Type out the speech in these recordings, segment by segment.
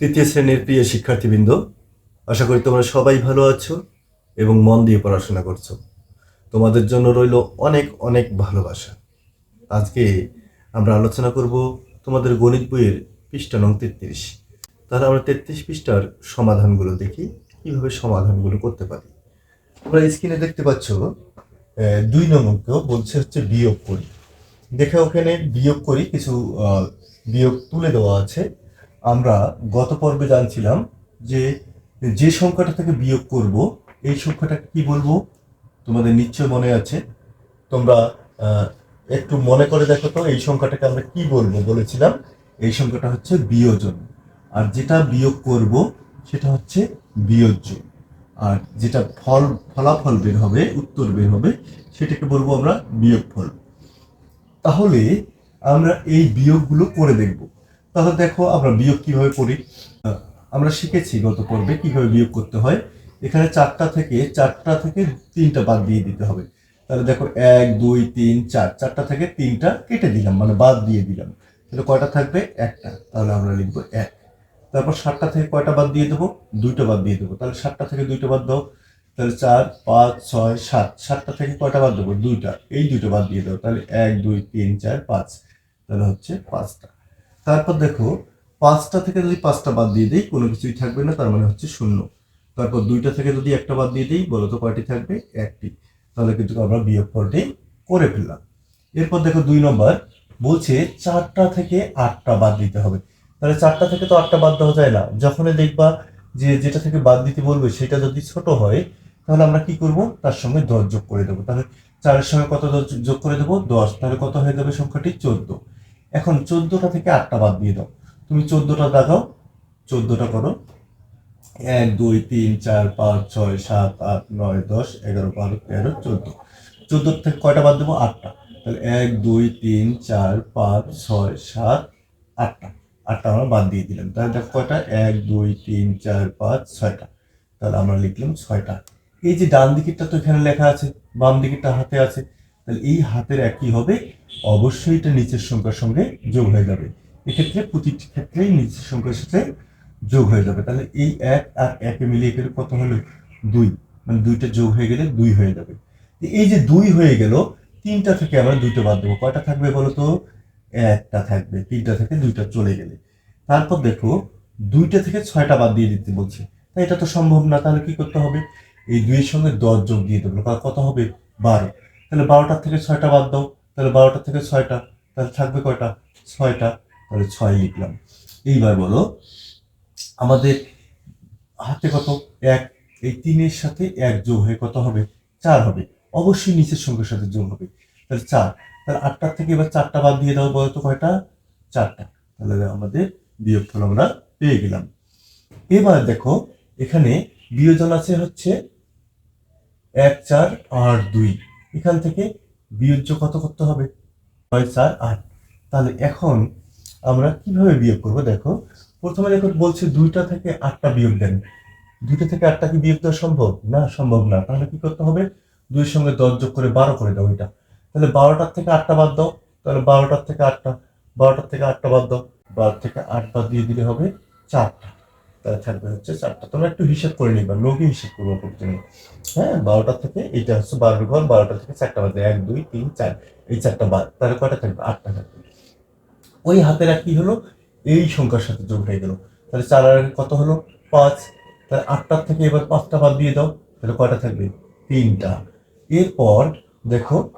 তৃতীয় শ্রেণির প্রিয় শিক্ষার্থীবৃন্দ, আশা করি তোমরা সবাই ভালো আছো এবং মন দিয়ে পড়াশোনা করছ। তোমাদের জন্য রইল অনেক অনেক ভালোবাসা। আজকে আমরা আলোচনা করব তোমাদের গণিত বইয়ের পৃষ্ঠা নং তেত্রিশ। তাহলে আমরা তেত্রিশ পৃষ্ঠার সমাধানগুলো দেখি, কীভাবে সমাধানগুলো করতে পারি। তোমরা স্ক্রিনে দেখতে পাচ্ছ দুই নং অঙ্ক বলছে হচ্ছে বিয়োগ করি। দেখে ওখানে বিয়োগ করি, কিছু বিয়োগ তুলে দেওয়া আছে। আমরা গত পর্বে জানছিলাম যে যে সংখ্যাটা থেকে বিয়োগ করব, এই সংখ্যাটা কি বলব? তোমাদের নিশ্চয় মনে আছে। তোমরা একটু মনে করে দেখো তো, এই সংখ্যাটাকে আমরা কি বলব বলেছিলাম। এই সংখ্যাটা হচ্ছে বিয়োজন। আর যেটা বিয়োগ করব, সেটা হচ্ছে বিয়োজ্য। আর যেটা ফল, ফলাফল বের হবে, উত্তর বের হবে, সেটাকে বলব আমরা বিয়োগফল। তাহলে আমরা এই বিয়োগগুলো করে দেখব। তাহলে দেখো আমরা বিয়োগ কীভাবে করি? আমরা শিখেছি গত পর্বে কীভাবে বিয়োগ করতে হয়। এখানে চারটা থেকে চারটা থেকে তিনটা বাদ দিয়ে দিতে হবে। তাহলে দেখো এক, দুই, তিন, চার, চারটা থেকে তিনটা কেটে দিলাম মানে বাদ দিয়ে দিলাম। তাহলে কয়টা থাকবে? একটা। তাহলে আমরা লিখব এক। তারপর সাতটা থেকে কয়টা বাদ দিয়ে দেবো? দুইটা বাদ দিয়ে দেবো। তাহলে সাতটা থেকে দুইটা বাদ দাও। তাহলে চার, পাঁচ, ছয়, সাত। সাতটা থেকে কয়টা বাদ দেবো? দুইটা। এই দুইটা বাদ দিয়ে দেবো তাহলে এক, দুই, তিন, চার, পাঁচ। তাহলে হচ্ছে পাঁচটা। তারপর দেখো, পাঁচটা থেকে যদি পাঁচটা বাদ দিয়ে দিই, কোনো কিছুই থাকবে না, তার মানে হচ্ছে শূন্য। তারপর দুইটা থেকে যদি একটা বাদ দিয়ে দিই, বলো তো কয়টি থাকবে? একটি। তাহলে কিন্তু আমরা বিয়োগ ফলটি করে ফেললাম। এরপর দেখো দুই নম্বর, বলছে চারটা থেকে আটটা বাদ দিতে হবে। তাহলে চারটা থেকে তো আটটা বাদ দেওয়া যায় না। যখনই দেখবা যে যেটা থেকে বাদ দিতে বলবে, সেটা যদি ছোট হয়, তাহলে আমরা কি করব? তার সঙ্গে দশ যোগ করে দেবো। তাহলে চারের সঙ্গে কত যোগ করে দেবো? দশ। তাহলে কত হয়ে যাবে সংখ্যাটি? চোদ্দ। এখন চোদ্দটা থেকে আটটা বাদ দিয়ে দাও। তুমি চোদ্দটা দেখাও চোদ্দটা করো। এক, দুই, তিন, চার, পাঁচ, ছয়, সাত, আট, নয়, দশ, এগারো, বারো, তেরো, চোদ্দ। চোদ্দ থেকে কয়টা বাদ দেবো? আটটা। তাহলে এক, দুই, তিন, চার, পাঁচ, ছয়, সাত, আটটা। আটটা আমরা বাদ দিয়ে দিলাম। তাহলে দেখো কয়টা? এক, দুই, তিন, চার, পাঁচ, ছয়টা। তাহলে আমরা লিখলাম ছয়টা। এই যে ডান দিকেরটা তো এখানে লেখা আছে, বাম দিকেরটা হাতে আছে। তাহলে এই হাতের একই হবে অবশ্যই এটা নিচের সংখ্যার সঙ্গে যোগ হয়ে যাবে। এক্ষেত্রে প্রতিটি ক্ষেত্রেই নিচের সংখ্যার সাথে যোগ হয়ে যাবে। তাহলে এই এক আর একে মিলিয়ে গেলে কত হলো? দুই। মানে দুইটা যোগ হয়ে গেলে দুই হয়ে যাবে। এই যে দুই হয়ে গেল, তিনটা থেকে আমরা দুইটা বাদ দেবো। কয়টা থাকবে বলো তো? একটা থাকবে, তিনটা থেকে দুইটা চলে গেলে। তারপর দেখো, দুইটা থেকে ছয়টা বাদ দিয়ে দিতে বলছে। তাই এটা তো সম্ভব না, তাহলে কি করতে হবে? এই দুইয়ের সঙ্গে দশ যোগ দিয়ে দেবো। কত হবে? বারো। তাহলে বারোটার থেকে ছয়টা বাদ দাও। তাহলে বারোটা থেকে ছয়টা, তাহলে থাকবে কয়টা? ছয়টা, তাহলে ছয় লিখলাম। এইবার বলো, আমাদের হাতে কত? এক, এই তিনের সাথে এক যোগ হয়ে কত হবে? চার হবে। অবশ্যই নিচের সংখ্যার সাথে যোগ হবে। তাহলে চার, তাহলে আটটার থেকে এবার চারটা বাদ দিয়ে দাও বলতো কয়টা? চারটা। তাহলে আমাদের বিয়োগফল আমরা পেয়ে গেলাম। এবার দেখো, এখানে বিয়োজন আছে হচ্ছে এক, চার আর দুই। এখান থেকে বিয়োজ্য কত করতে হবে? ছয় চার আট। তাহলে এখন আমরা কীভাবে বিয়োগ করব? দেখো, প্রথমে দেখো বলছে দুইটা থেকে আটটা বিয়োগ দেন। দুইটা থেকে আটটা কি বিয়োগ দেওয়া সম্ভব? না সম্ভব না। তাহলে কি করতে হবে? দুইয়ের সঙ্গে দশ যোগ করে বারো করে দাও এটা। তাহলে বারোটার থেকে আটটা বাদ দাও। তাহলে বারোটার থেকে আটটা, বারোটার থেকে আটটা বাদ দাও। বারো থেকে আট বাদ দিয়ে দিলে হবে চারটা। থাকবে হচ্ছে চারটা। তোমরা একটু হিসাব করে নিবা লোকে হিসাব করব প্রথমে। হ্যাঁ বারোটা থেকে এটা হচ্ছে বারোর ঘর, বারোটা থেকে চারটা বাদ এক, দুই, তিন, চার, এই চারটা বাদ। তাহলে কয়টা থাকবে? আটটা থাকবে। ওই হাতের কি হলো? এই সংখ্যার সাথে যোগ হয়ে গেল। তাহলে চার আর কত হলো? পাঁচ। তাহলে আটটার থেকে এবার পাঁচটা বাদ দিয়ে দাও। তাহলে কয়টা থাকবে? তিনটা। এরপর দেখো,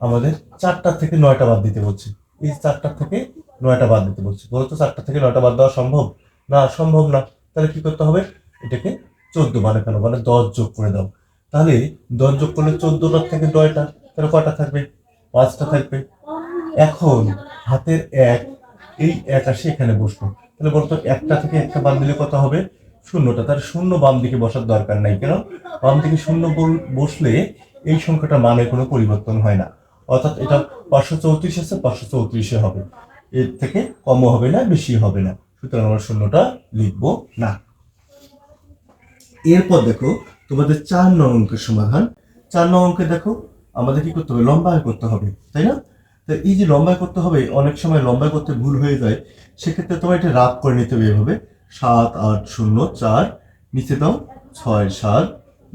আমাদের চারটার থেকে নয়টা বাদ দিতে বলছে। এই চারটার থেকে নয়টা বাদ দিতে বলছে। বলতো চারটা থেকে নয়টা বাদ দেওয়া সম্ভব? না, সম্ভব না। তাহলে কি করতে হবে? এটাকে চোদ্দ মানে কেন মানে দশ যোগ করে দাও। তাহলে দশ যোগ করলে চোদ্দটার থেকে নয়টা তাহলে কটা থাকবে? পাঁচটা থাকবে। এখন হাতের এক, এই এক আসে এখানে বসল। তাহলে বলতো একটা থেকে একটা বাদ দিলে কত হবে? শূন্যটা। তাহলে শূন্য বাম দিকে বসার দরকার নাই কেন? বাম দিকে শূন্য বসলে এই সংখ্যাটা মানে কোনো পরিবর্তন হয় না। অর্থাৎ এটা পাঁচশো চৌত্রিশ আছে, পাঁচশো চৌত্রিশে হবে। এর থেকে কমও হবে না বেশি হবে না। সুতরাং আমরা শূন্যটা লিখব না। এরপর দেখো, তোমাদের চার নং অঙ্কের সমাধান। চার নং অঙ্কে দেখো, আমাদের কি করতে হবে? লম্বায় করতে হবে, তাই না? তো এই যে লম্বায় করতে হবে, অনেক সময় লম্বায় করতে ভুল হয়ে যায়। সেক্ষেত্রে তোমার এটা রাগ করে নিতে হবে এভাবে। সাত, আট, শূন্য, চার, নিচে দাও, ছয়, সাত,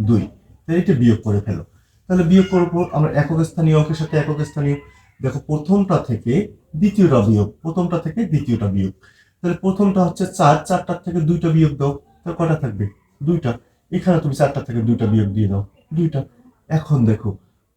দুই। তাহলে এটা বিয়োগ করে ফেলো। তাহলে বিয়োগ করার পর আমরা একক স্থানীয় অঙ্কের সাথে একক স্থানীয়। দেখো, প্রথমটা থেকে দ্বিতীয়টা বিয়োগ, প্রথমটা থেকে দ্বিতীয়টা বিয়োগ। তাহলে প্রথমটা হচ্ছে চার, চারটার থেকে দুইটা বিয়োগ দাও, তাহলে কটা থাকবে? দুইটা। এখানে তুমি চারটা থেকে দুইটা বিয়োগ দিয়ে দাও, দুইটা। এখন দেখো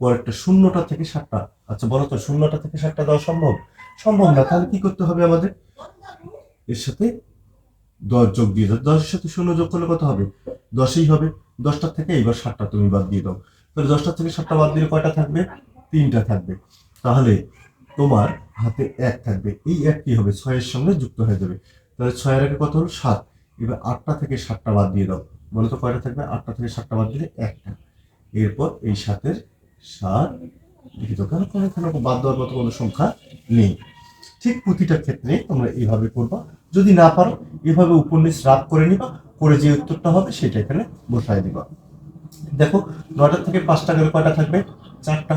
পরেরটা শূন্যটা থেকে সাতটা। আচ্ছা বলো তো, শূন্যটা থেকে সাতটা দেওয়া সম্ভব? সম্ভব না, তাহলে কি করতে হবে আমাদের? এর সাথে দশ যোগ দিয়ে দাও, দশের সাথে শূন্য যোগ করলে কত হবে? দশই হবে। দশটার থেকে এইবার সাতটা তুমি বাদ দিয়ে দাও। তাহলে দশটা থেকে সাতটা বাদ দিলে কয়টা থাকবে? তিনটা থাকবে। তাহলে তোমার হাতে এক থাকবে। এই এক কি হবে? ছয়ের সঙ্গে যুক্ত হয়ে যাবে। তাহলে ছয়ের আগে কত হলো? সাত। এবার আটটা থেকে সাতটা বাদ দিয়ে দাও। বলো তো কয়টা থাকবে? আটটা থেকে সাতটা বাদ দিলে একটা। এরপর এই সাতের সাত লিখিত কারণ কোনো এখানে বাদ দেওয়ার মতো কোনো সংখ্যা নেই। ঠিক প্রতিটা ক্ষেত্রে তোমরা এইভাবে করবা। যদি না পারো, এভাবে উপন্যাস রাগ করে নিবা, করে যে উত্তরটা হবে সেটা এখানে বসায় দিবা। দেখো নয়টা থেকে পাঁচটা গেলে কয়টা থাকবে? চারটা।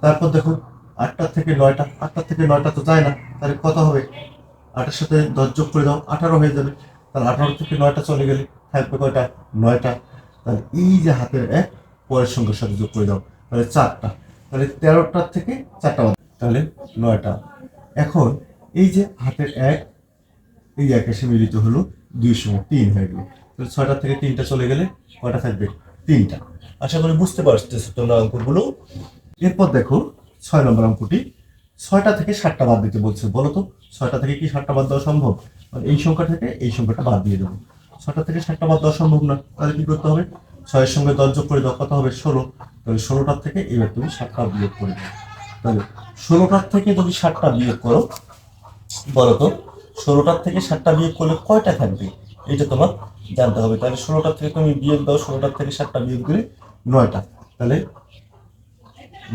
তারপর দেখো আটটা থেকে নয়টা, আটটা থেকে নয়টা তো যায় না, তাহলে কত হবে? আটের সাথে দশ যোগ করে দাও, আঠারো হয়ে যাবে। তাহলে আঠারো থেকে নয়টা চলে গেলে থাকবে কয়টা? নয়টা। তাহলে এই যে হাতের এক, পরের সঙ্গে সাথে যোগ করে দাও। তাহলে চারটা। তাহলে তেরোটার থেকে চারটা তাহলে নয়টা। এখন এই যে হাতের এক, এই এক এসে মিলিত হলো দুই সময় তিন হয়ে গেল। তাহলে ছয়টা থেকে তিনটা চলে গেলে কয়টা থাকবে? তিনটা। আশা করি বুঝতে পারতেছো তোমরা অঙ্কগুলো। এরপর দেখো ছয় নম্বর অঙ্কটি। ছয়টা থেকে সাতটা বাদ দিতে বলছে, বলো তো। ছয়টা থেকে কি সাতটা বাদ দেওয়া সম্ভব? মানে এই সংখ্যা থেকে এই সংখ্যাটা বাদ দিয়ে দেবো। ছয়টা থেকে সাতটা বাদ দেওয়া সম্ভব না, তাহলে কি করতে হবে? ছয়ের সঙ্গে দশ যোগ করে দাও, কত হবে? ষোলো। তাহলে ষোলোটার থেকে এবার তুমি সাতটা বিয়োগ করে দাও। তাহলে ষোলোটার থেকে যদি সাতটা বিয়োগ করো, বলো তো, ষোলোটার থেকে সাতটা বিয়োগ করলে কয়টা থাকবে? এটা তোমার জানতে হবে। তাহলে ষোলোটার থেকে তুমি বিয়োগ দাও, ষোলোটার থেকে সাতটা বিয়োগ দিলে নয়টা। তাহলে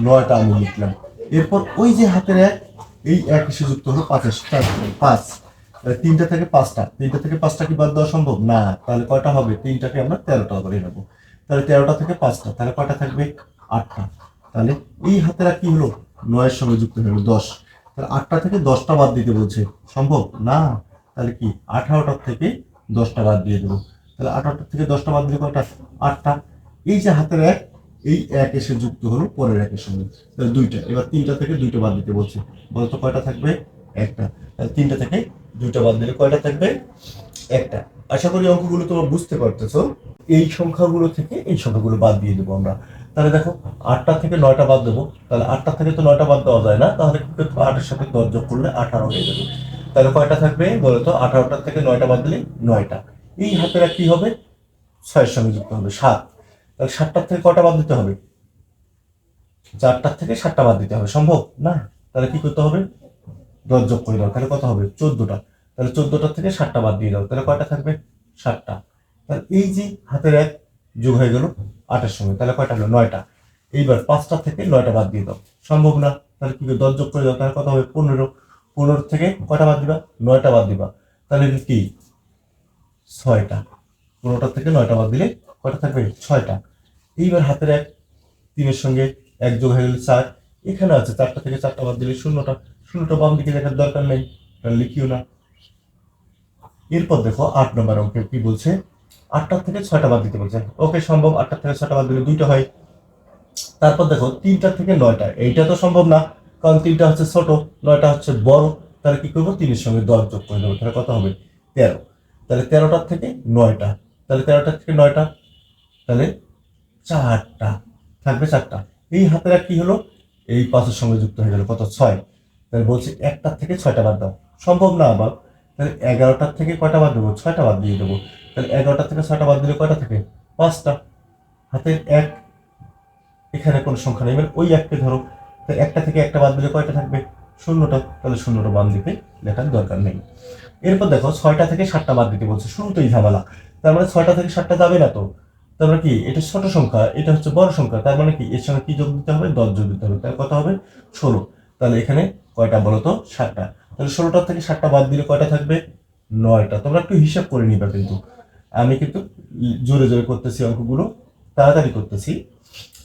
নয়টা আমি লিখলাম। এরপর ওই যে হাতের এক, এই এক এসে যুক্ত হলো পাঁচের চার পাঁচ। তিনটা থেকে পাঁচটা, তিনটা থেকে পাঁচটা কি বাদ দেওয়া সম্ভব? না, তাহলে কয়টা হবে? তিনটাকে আমরা তেরোটা করে নেব। তাহলে তেরোটা থেকে পাঁচটা, তাহলে কয়টা থাকবে? আটটা। তাহলে এই হাতেরা কি হলো? নয়ের সঙ্গে যুক্ত হলো দশ। তাহলে আটটা থেকে দশটা বাদ দিতে বলছে। সম্ভব? না। তাহলে কি? আঠারোটার থেকে দশটা বাদ দিয়ে দেবো। তাহলে আঠারোটার থেকে দশটা বাদ দিলে কয়টা? আটটা। এই যে হাতের এক এই এক এসে যুক্ত হলো, পরের একের সঙ্গে তাহলে দুইটা, এবার তিনটা থেকে দুইটা বাদ দিতে বলছে। বলতো কয়টা থাকবে? একটা। তাহলে তিনটা থেকে দুইটা বাদ দিলে কয়টা থাকবে? একটা। আশা করি অঙ্কগুলো তোমরা বুঝতে পারতেছো। এই সংখ্যাগুলো থেকে এই সংখ্যাগুলো বাদ দিয়ে দেবো আমরা। তাহলে দেখো, আটটা থেকে নয়টা বাদ দেবো। তাহলে আটটা থেকে তো নয়টা বাদ দেওয়া যায় না। তাহলে? আটের সাথে দশ যোগ করলে আঠারো হয়ে যাবে। তাহলে কয়টা থাকবে বলতো? আঠারোটা থেকে নয়টা বাদ দিলে নয়টা। এই হাতেরা কি হবে? ছয়ের সঙ্গে যুক্ত হবে, সাত। তাহলে সাতটার থেকে কটা বাদ দিতে হবে? চারটার থেকে সাতটা বাদ দিতে হবে, সম্ভব? না? তাহলে কি করতে হবে? দশ যোগ করে দাও, তাহলে কত হবে? চোদ্দটা। তাহলে চোদ্দটার থেকে সাতটা বাদ দিয়ে দাও, তাহলে কয়টা থাকবে? সাতটা। তাহলে এই যে হাতের এক যোগ হয়ে গেল আটের সঙ্গে, তাহলে কয়টা হলো? নয়টা। এইবার পাঁচটা থেকে নয়টা বাদ দিয়ে দাও, সম্ভব না? তাহলে কি দশ যোগ করে দাও, তাহলে কত হবে? পনেরো। পনেরো থেকে কয়টা বাদ দিবা? নয়টা বাদ দিবা। তাহলে কি? ছয়টা। পনেরোটা থেকে নয়টা বাদ দিলে কয়টা থাকবে? ছয়টা। এইবার হাতের এক, তিনের সঙ্গে এক যোগ হয়ে গেলে চার। এখানে আছে চারটা থেকে চারটা বাদ দিলে শূন্যটা। শূন্যটা বাম দিকে দেখার দরকার নেই লিখিও না। এরপর দেখো আট নম্বর অঙ্কে কি বলছে? আটটার থেকে ছয়টা বাদ দিতে বলছে। ওকে, সম্ভব। আটটার থেকে ছয়টা বাদ দিলে দুইটা হয়। তারপর দেখো তিনটা থেকে নয়টা। এইটা তো সম্ভব না, কারণ তিনটা হচ্ছে ছোট, নয়টা হচ্ছে বড়। তাহলে কি করব? তিনের সঙ্গে দশ যোগ করে দেবো। তাহলে কত হবে? তেরো। তাহলে তেরোটার থেকে নয়টা। তাহলে তেরোটার থেকে নয়টা তাহলে চারটা, থাকবে চারটা। এই হাতের কি হলো? এই পাঁচের সঙ্গে যুক্ত হয়ে গেল। কত? ছয়। তাহলে বলছি একটার থেকে ছয়টা বাদ দাও। সম্ভব না আবার। তাহলে এগারোটার থেকে কয়টা বাদ দেবো? ছয়টা বাদ দিয়ে দেবো। তাহলে এগারোটা থেকে ছয়টা বাদ দিলে কয়টা থাকে? পাঁচটা। হাতে এক, এখানে কোনো সংখ্যা নেই। মানে ওই এককে ধরো। তো একটা থেকে একটা বাদ দিলে কয়টা থাকবে? শূন্যটা। তাহলে শূন্যটা বাম দিকে লেখার দরকার নেই। এরপর দেখো, ছয়টা থেকে সাতটা বাদ দিতে বলছে। শুরুতেই ঝামেলা। তার মানে ছয়টা থেকে সাতটা যাবে না তো? তার মানে কি? এটা ছোট সংখ্যা, এটা হচ্ছে বড় সংখ্যা, তার মানে কি? এর সঙ্গে কি যোগ দিতে হবে? দশ যোগ দিতে হবে। তার কত হবে? ষোলো। তাহলে এখানে কয়টা বলো তো? সাতটা। তাহলে ষোলোটা থেকে সাতটা বাদ দিলে কয়টা থাকবে? নয়টা। তোমরা একটু হিসাব করে নিবা কিন্তু। আমি কিন্তু জোরে জোরে করতেছি অঙ্কগুলো, তাড়াতাড়ি করতেছি।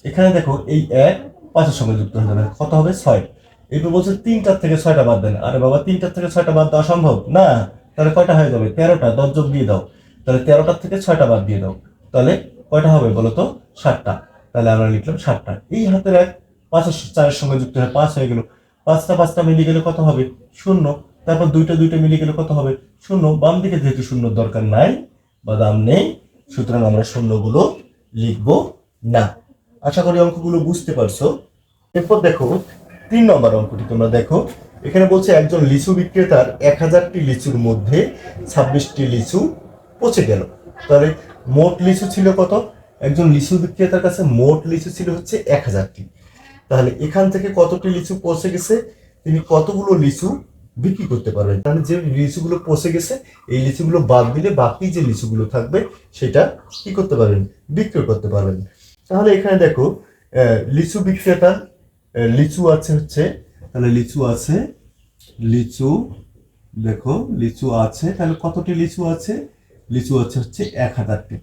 এখানে দেখো, এই এক পাঁচের সঙ্গে যুক্ত হয়ে যাবে। কত হবে? ছয়। এরপর বলছে তিনটার থেকে ছয়টা বাদ দেন। আরে বাবা, তিনটার থেকে ছয়টা বাদ দেওয়া সম্ভব? না। তাহলে কয়টা হয়ে যাবে? তেরোটা। দশ যোগ দিয়ে দাও। তাহলে তেরোটার থেকে ছয়টা বাদ দিয়ে দাও। তাহলে কয়টা হবে বলো তো ষাটটা তাহলে আমরা লিখলাম ষাটটা এই হাতের এক পাঁচের চারের সঙ্গে যুক্ত হয় পাঁচ হয়ে গেল। পাঁচটা পাঁচটা মিলে গেলে কত হবে? শূন্য। তারপর দুইটা দুইটা মিলে গেলে কত হবে? শূন্য। বাম দিকে যেহেতু শূন্য দরকার নাই বা দাম নেই, সুতরাং আমরা শূন্যগুলো লিখব না। আশা করি অঙ্কগুলো বুঝতে পারছ। এরপর দেখো, তিন নম্বর অঙ্কটি তোমরা দেখো। এখানে বলছে একজন লিচু বিক্রেতার এক হাজারটি লিচুর মধ্যে ছাব্বিশটি লিচু পচে গেল। তাহলে মোট লিচু ছিল কত? একজন লিচু বিক্রেতার কাছে মোট লিচু ছিল হচ্ছে এক হাজারটি। তাহলে এখান থেকে কতটি লিচু পচে গেছে? তিনি কতগুলো লিচু বিক্রি করতে পারবেন? তাহলে যে লিচুগুলো পচে গেছে, এই লিচুগুলো বাদ দিলে বাকি যে লিচুগুলো থাকবে, সেটা কি করতে পারবেন? বিক্রি করতে পারবেন। তাহলে এখানে দেখো লিচু বিক্রেতার লিচু আছে হচ্ছে, তাহলে লিচু আছে, লিচু, দেখো, লিচু আছে, তাহলে কতটি লিচু আছে? লিচু আছে হচ্ছে এক হাজারটি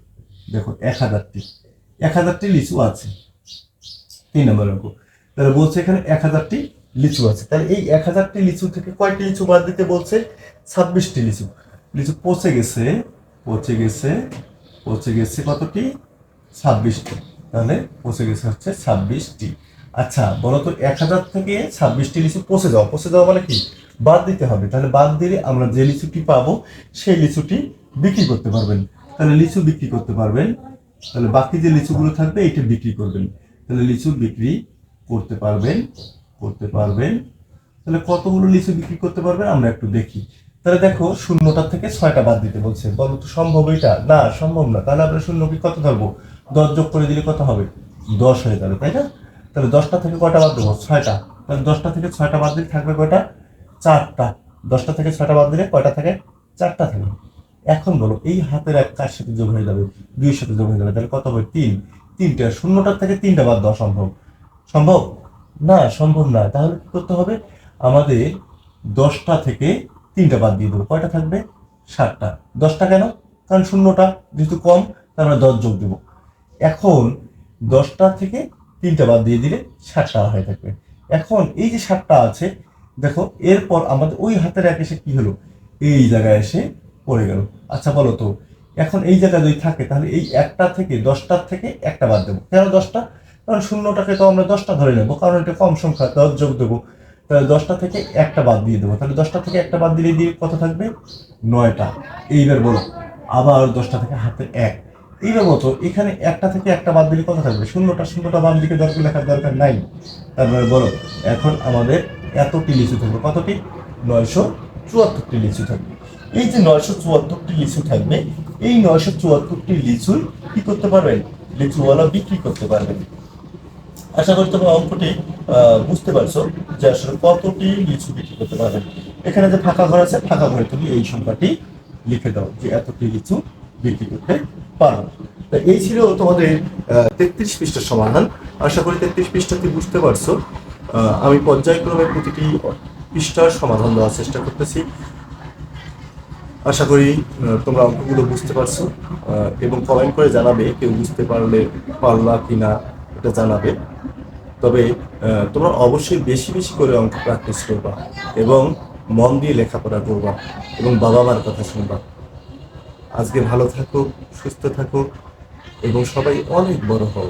দেখো এক হাজারটি এক হাজারটি লিচু আছে। তিন নম্বর অঙ্ক। তাহলে বলছে এখানে এক হাজারটি লিচু আছে। তাহলে এই এক হাজারটি লিচু থেকে কয়টি লিচু বাদ দিতে বলছে? ছাব্বিশটি লিচু। লিচু পচে গেছে পচে গেছে পচে গেছে কতটি ছাব্বিশটি তাহলে পচে গেছে হচ্ছে ছাব্বিশটি আচ্ছা বলো তো এক হাজার থেকে ছাব্বিশটি লিচু পচে যাওয়া। পচে যাওয়া মানে কি? বাদ দিতে হবে। তাহলে বাদ দিলে আমরা যে লিচুটি পাবো, সেই লিচুটি বিক্রি করতে পারবেন। তাহলে লিচু বিক্রি করতে পারবেন। তাহলে বাকি যে লিচুগুলো থাকবে, এইটা বিক্রি করবেন। তাহলে লিচু বিক্রি করতে পারবেন করতে পারবেন। তাহলে কতগুলো লিচু বিক্রি করতে পারবেন আমরা একটু দেখি। তাহলে দেখো শূন্যটা থেকে ছয়টা বাদ দিতে বলছে। বলো তো সম্ভব এটা? না, সম্ভব না। তাহলে আমরা শূন্যকে কত ধরবো? দশ যোগ করে দিলে কত হবে? দশ হয়ে যাবে তাই না? তাহলে দশটা থেকে কয়টা বাদ দেবো? ছয়টা। তাহলে দশটা থেকে ছয়টা বাদ দিলে থাকবে কয়টা? চারটা। দশটা থেকে ছয়টা বাদ দিলে কয়টা থাকে? চারটা থাকে। এখন বলো, এই হাতের এক কার সাথে যোগ হয়ে যাবে দুইয়ের সাথে যোগ হয়ে যাবে তাহলে কত হবে? তিন। তিনটা শূন্যটার থেকে তিনটা বাদ দেওয়া সম্ভব। সম্ভব? না সম্ভব না। তাহলে কি করতে হবে? আমাদের দশটা থেকে তিনটা বাদ দিয়ে দেবো। কয়টা থাকবে? সাতটা। দশটা কেন? কারণ শূন্যটা যেহেতু কম, তার আমরা দশ যোগ দেবো। এখন দশটা থেকে তিনটা বাদ দিয়ে দিলে সাতটা হয়ে থাকবে। এখন এই যে সাতটা আছে, দেখো, এরপর আমাদের ওই হাতের এক এসে কি হলো? এই জায়গায় এসে পড়ে গেল। আচ্ছা বলো তো, এখন এই জায়গায় যদি থাকে, তাহলে এই একটা থেকে দশটার থেকে একটা বাদ দেবো। কেন দশটা? কারণ শূন্যটাকে তো আমরা দশটা ধরে নেব, কারণ এটা কম সংখ্যা দশ যোগ দেবো। তাহলে দশটা থেকে একটা বাদ দিয়ে দেবো। তাহলে দশটা থেকে একটা বাদ দিলে দিয়ে কত থাকবে? নয়টা। এইবার বলো, আবার দশটা থেকে হাতে এক। এইবার মতো এখানে একটা থেকে একটা বাদ দিলে কত থাকবে? শূন্যটা শূন্যটা বাদ দিকে দরকার লেখার দরকার নাই। তারপরে বলো, এখন আমাদের এতটি লিচু থাকবে। কতটি? নয়শো চুয়াত্তরটি লিচু থাকবে। এই যে নয়শো চুয়াত্তরটি লিচু থাকবে, এই নয়শো চুয়াত্তরটি লিচুই কি করতে পারবেন? লিচুওয়ালা বিক্রি করতে পারবেন। আশা করি তোমরা অঙ্কটি বুঝতে পারছ যে আসলে কতটি লিচু বিক্রি করতে পারবেন। এখানে যে ফাঁকা ঘর আছে, ফাঁকা ঘরে তুমি এই সংখ্যাটি লিখে দাও যে এতটি লিচু বিক্রি করতে পারো। এই ছিল তোমাদের তেত্রিশ পৃষ্ঠার সমাধান। আশা করি তেত্রিশ পৃষ্ঠাটি বুঝতে পারছ। আমি পর্যায়ক্রমে প্রতিটি পৃষ্ঠার সমাধান দেওয়ার চেষ্টা করতেছি। আশা করি তোমরা অঙ্কগুলো বুঝতে পারছ এবং কমেন্ট করে জানাবে কেউ বুঝতে পারলে পারলা কি না এটা জানাবে। তবে তোমরা অবশ্যই বেশি বেশি করে অঙ্ক প্র্যাকটিস করবা এবং মন দিয়ে লেখাপড়া করবা এবং বাবা মার কথা শুনবা। আজকে ভালো থাকো, সুস্থ থাকো এবং সবাই অনেক বড় হও।